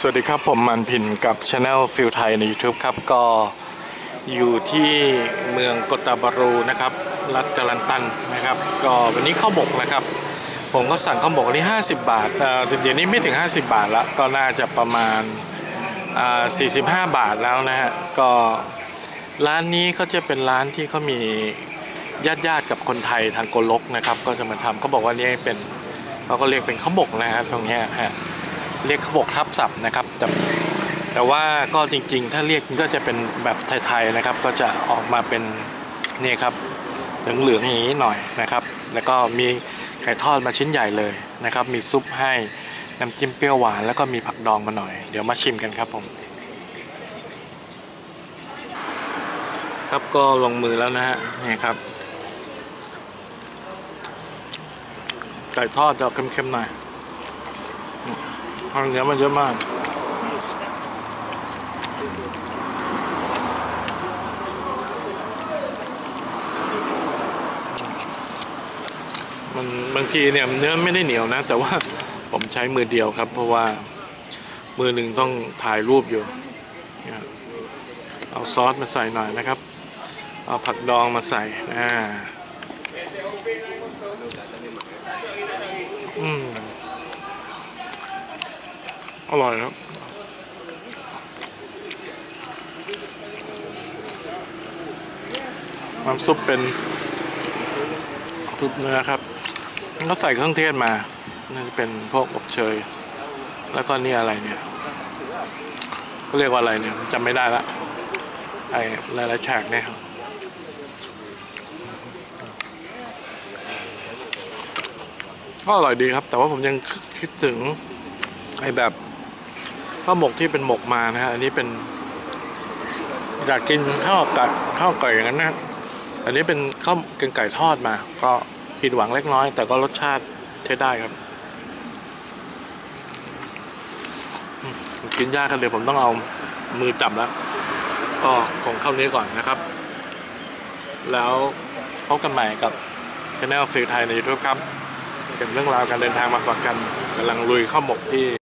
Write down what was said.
สวัสดีครับ ผมมันพินกับช anel ฟิลไทยใน YouTube ครับ ก็อยู่ที่เมืองกตาบารูนะครับ รัฐกาลันตันนะครับ ก็วันนี้ข้าวหมกนะครับ ผมก็สั่งข้าวหมกนี้50 บาทเดี๋ยวนี้ไม่ถึง 50 บาทละก็น่าจะประมาณอ่า45 บาทแล้วนะฮะก็ร้านนี้เขาจะเป็นร้านที่เขามีญาติญาติๆกับคนไทยทางโกลกนะครับ ก็จะมาทำเขาบอกว่านี่เป็นเขาก็เรียกเป็นข้าวหมกนะครับตรงนี้ฮะ เรียกขบกทับศัพท์นะครับ แต่แต่ว่าก็จริงๆ ถ้าเรียกก็จะเป็นแบบไทยๆนะครับ ก็จะออกมาเป็นเนี่ยครับเหลืองๆอย่างนี้หน่อยนะครับ แล้วก็มีไก่ทอดมาชิ้นใหญ่เลยนะครับ มีซุปให้น้ำจิ้มเปรี้ยวหวานแล้วก็มีผักดองมาหน่อย เดี๋ยวมาชิมกันครับผม ครับก็ลงมือแล้วนะฮะนี่ครับไก่ทอดจะเค็มๆหน่อย ทางเนื้อมันเยอะมากมันบางทีเนี่ยเนื้อไม่ได้เหนียวนะ แต่ว่าผมใช้มือเดียวครับ เพราะว่ามือหนึ่งต้องถ่ายรูปอยู่เนี่ยเอาซอสมาใส่หน่อยนะครับ เอาผักดองมาใส่อ่า อร่อยครับน้ำซุปเป็นซุปเนื้อครับก็ใส่เครื่องเทศมา น่าจะเป็นพวกอบเชย แล้วก็นี่อะไรเนี่ยเขาเรียกว่าอะไรเนี่ยจำไม่ได้ละไอ้หลายๆฉากเนี่ยครับก็อร่อยดีครับ แต่ว่าผมยังคิดถึงไอแบบ ข้าวหมกที่เป็นหมกมานะฮะอันนี้เป็นอยากกินข้าวไก่ข้าวไก่อย่างนั้นนะอันนี้เป็นข้าวเป็นไก่ทอดมา ก็ผิดหวังเล็กน้อย แต่ก็รสชาติใช้ได้ครับกินยากกันเลยผมต้องเอามือจับแล้วก็ของเข้านี้ก่อนนะครับ แล้วพบกันใหม่กับช anel ฟิลไทยใน YouTube ครับ เก็บเรื่องราวการเดินทางมาฝากกันกำลังลุยข้าวหมกที่